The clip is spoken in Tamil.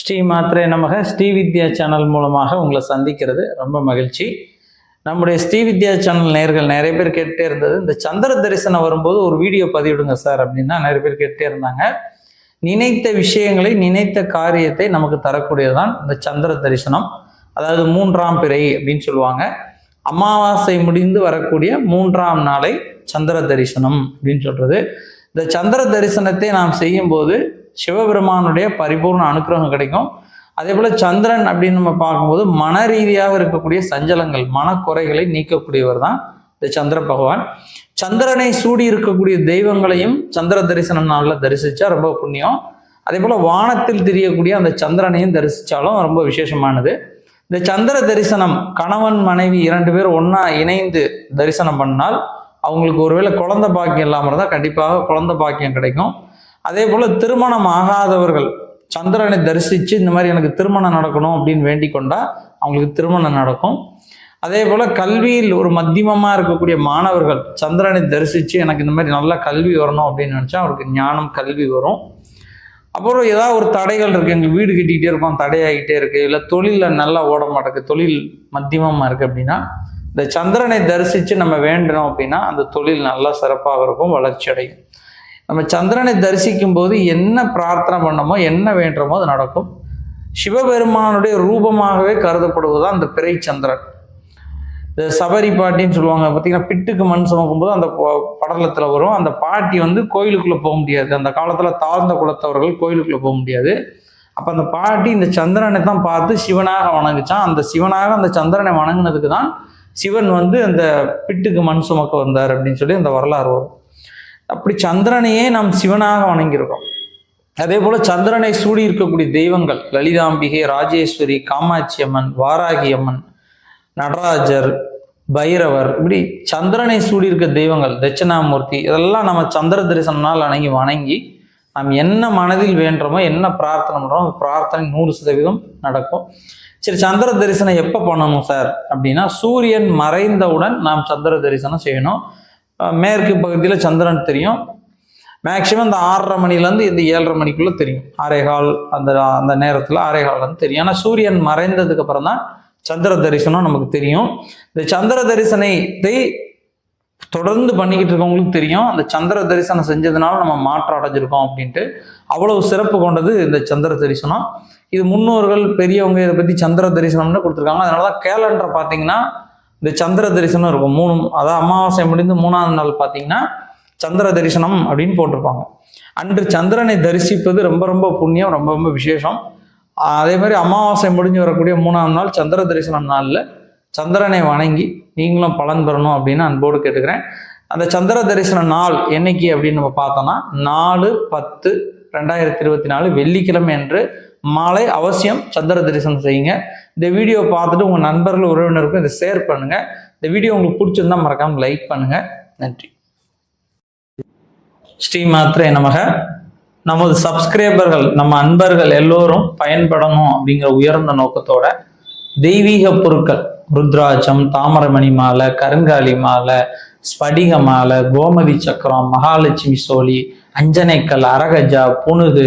ஸ்ரீ மாத்ரே நமக. ஸ்ரீ வித்யா சேனல் மூலமாக உங்களை சந்திக்கிறது ரொம்ப மகிழ்ச்சி. நம்முடைய ஸ்ரீ வித்யா சேனல் நேர்கள் நிறைய பேர் கேட்டே இருந்தது. இந்த சந்திர தரிசனம் வரும்போது ஒரு வீடியோ பதிவிடுங்க சார் அப்படின்னா நிறைய பேர் கேட்டே இருந்தாங்க. நினைத்த விஷயங்களை நினைத்த காரியத்தை நமக்கு தரக்கூடியதுதான் இந்த சந்திர தரிசனம். அதாவது மூன்றாம் பிறை அப்படின்னு சொல்லுவாங்க. அமாவாசை முடிந்து வரக்கூடிய மூன்றாம் நாளை சந்திர தரிசனம் அப்படின்னு சொல்றது. இந்த சந்திர தரிசனத்தை நாம் செய்யும்போது சிவபெருமானுடைய பரிபூர்ண அனுக்கிரகம் கிடைக்கும். அதே போல் சந்திரன் அப்படின்னு நம்ம பார்க்கும்போது மன ரீதியாக இருக்கக்கூடிய சஞ்சலங்கள் மனக்குறைகளை நீக்கக்கூடியவர் தான் இந்த சந்திர பகவான். சந்திரனை சூடி இருக்கக்கூடிய தெய்வங்களையும் சந்திர தரிசனம் நாளில் தரிசித்தா ரொம்ப புண்ணியம். அதே போல் வானத்தில் தெரியக்கூடிய அந்த சந்திரனையும் தரிசித்தாலும் ரொம்ப விசேஷமானது. இந்த சந்திர தரிசனம் கணவன் மனைவி இரண்டு பேர் ஒன்றா இணைந்து தரிசனம் பண்ணால் அவங்களுக்கு ஒருவேளை குழந்தை பாக்கியம் இல்லாமல் இருந்தால் கண்டிப்பாக குழந்தை பாக்கியம் கிடைக்கும். அதே போல் திருமணம் ஆகாதவர்கள் சந்திரனை தரிசித்து இந்த மாதிரி எனக்கு திருமணம் நடக்கணும் அப்படின்னு வேண்டிக் கொண்டால் அவங்களுக்கு திருமணம் நடக்கும். அதே போல் கல்வியில் ஒரு மத்தியமமாக இருக்கக்கூடிய மாணவர்கள் சந்திரனை தரிசித்து எனக்கு இந்த மாதிரி நல்லா கல்வி வரணும் அப்படின்னு நினச்சா அவருக்கு ஞானம் கல்வி வரும். அப்புறம் ஏதாவது ஒரு தடைகள் இருக்குது எங்கள் வீடு கட்டிக்கிட்டே இருக்கோம் தடையாகிட்டே இருக்குது இல்லை தொழிலில் நல்லா ஓட மாட்டேங்குது தொழில் மத்தியமமாக இருக்குது அப்படின்னா இந்த சந்திரனை தரிசித்து நம்ம வேண்டணும் அப்படின்னா அந்த தொழில் நல்லா சிறப்பாக இருக்கும் வளர்ச்சி அடையும். நம்ம சந்திரனை தரிசிக்கும் போது என்ன பிரார்த்தனை பண்ணமோ என்ன வேண்டுமோ அது நடக்கும். சிவபெருமானுடைய ரூபமாகவே கருதப்படுவதுதான் அந்த பிறை சந்திரன். இந்த சபரி பாட்டின்னு சொல்லுவாங்க பார்த்தீங்கன்னா பிட்டுக்கு மண் சுமக்கும்போது அந்த படலத்தில் வரும். அந்த பாட்டி வந்து கோயிலுக்குள்ளே போக முடியாது. அந்த காலத்தில் தாழ்ந்த குலத்தவர்கள் கோயிலுக்குள்ளே போக முடியாது. அப்போ அந்த பாட்டி இந்த சந்திரனை தான் பார்த்து சிவனாக வணங்குச்சான். அந்த சிவனாக அந்த சந்திரனை வணங்கினதுக்கு தான் சிவன் வந்து அந்த பிட்டுக்கு மண் சுமக்க வந்தார் அப்படின்னு சொல்லி அந்த வரலாறு வரும். அப்படி சந்திரனையே நாம் சிவனாக வணங்கியிருக்கோம். அதே போல சந்திரனை சூடி இருக்கக்கூடிய தெய்வங்கள் லலிதாம்பிகை ராஜேஸ்வரி காமாட்சி அம்மன் வாராகி அம்மன் நடராஜர் பைரவர் இப்படி சந்திரனை சூடி இருக்க தெய்வங்கள் தட்சிணாமூர்த்தி இதெல்லாம் நம்ம சந்திர தரிசனம்னால் அணங்கி வணங்கி நாம் என்ன மனதில் வேண்டுறோமோ என்ன பிரார்த்தனை பண்ணுறோமோ அந்த பிரார்த்தனை நூறு சதவீதம் நடக்கும். சரி சந்திர தரிசனம் எப்போ பண்ணணும் சார்? அப்படின்னா சூரியன் மறைந்தவுடன் நாம் சந்திர தரிசனம் செய்யணும். மேற்கு பகுதியில் சந்திரன் தெரியும். மேக்சிமம் இந்த ஆறரை மணிலேருந்து இந்த ஏழரை மணிக்குள்ளே தெரியும். ஆரேகால் அந்த அந்த நேரத்தில் ஆரேகால்லேருந்து தெரியும். ஆனால் சூரியன் மறைந்ததுக்கு அப்புறம் தான் சந்திர தரிசனம் நமக்கு தெரியும். இந்த சந்திர தரிசனத்தை தொடர்ந்து பண்ணிக்கிட்டு இருக்கவங்களுக்கு தெரியும். அந்த சந்திர தரிசனம் செஞ்சதுனால நம்ம மாற்றம் அடைஞ்சிருக்கோம் அப்படின்ட்டு. அவ்வளவு சிறப்பு கொண்டது இந்த சந்திர தரிசனம். இது முன்னோர்கள் பெரியவங்க இதை பற்றி சந்திர தரிசனம்னு கொடுத்துருக்காங்க. அதனால தான் கேலண்டர் பார்த்தீங்கன்னா இந்த சந்திர தரிசனம் இருக்கும். மூணு அதாவது அமாவாசை முடிந்து மூணாவது நாள் பார்த்தீங்கன்னா சந்திர தரிசனம் அப்படின்னு போட்டிருப்பாங்க. அன்று சந்திரனை தரிசிப்பது ரொம்ப ரொம்ப புண்ணியம் ரொம்ப ரொம்ப விசேஷம். அதே மாதிரி அமாவாசை முடிஞ்சு வரக்கூடிய மூணாம் நாள் சந்திர தரிசனம் நாளில் சந்திரனை வணங்கி நீங்களும் பலன் பெறணும் அப்படின்னு அன்போடு கேட்டுக்கிறேன். அந்த சந்திர தரிசன நாள் என்னைக்கு அப்படின்னு நம்ம பார்த்தோம்னா நாலு பத்து ரெண்டாயிரத்தி இருபத்தி நாலு வெள்ளிக்கிழமை என்று மாலை அவசியம் சந்திர தரிசனம் செய்யுங்க. இந்த வீடியோ பார்த்துட்டு உங்கள் நண்பர்கள் உறவினருக்கும் இதை ஷேர் பண்ணுங்கள் இந்த வீடியோ உங்களுக்கு பிடிச்சிருந்தா மறக்காமல் லைக் பண்ணுங்கள் நன்றி. ஸ்ரீ மாத்திரை நமக. நமது சப்ஸ்கிரைபர்கள் நம்ம அன்பர்கள் எல்லோரும் பயன்படணும் அப்படிங்கிற உயர்ந்த நோக்கத்தோட தெய்வீக பொருட்கள் ருத்ராட்சம் தாமரமணி மாலை கருங்காலி மாலை ஸ்படிக மாலை கோமதி சக்கரம் மகாலட்சுமி சோழி அஞ்சனைக்கல் அரகஜா புனுது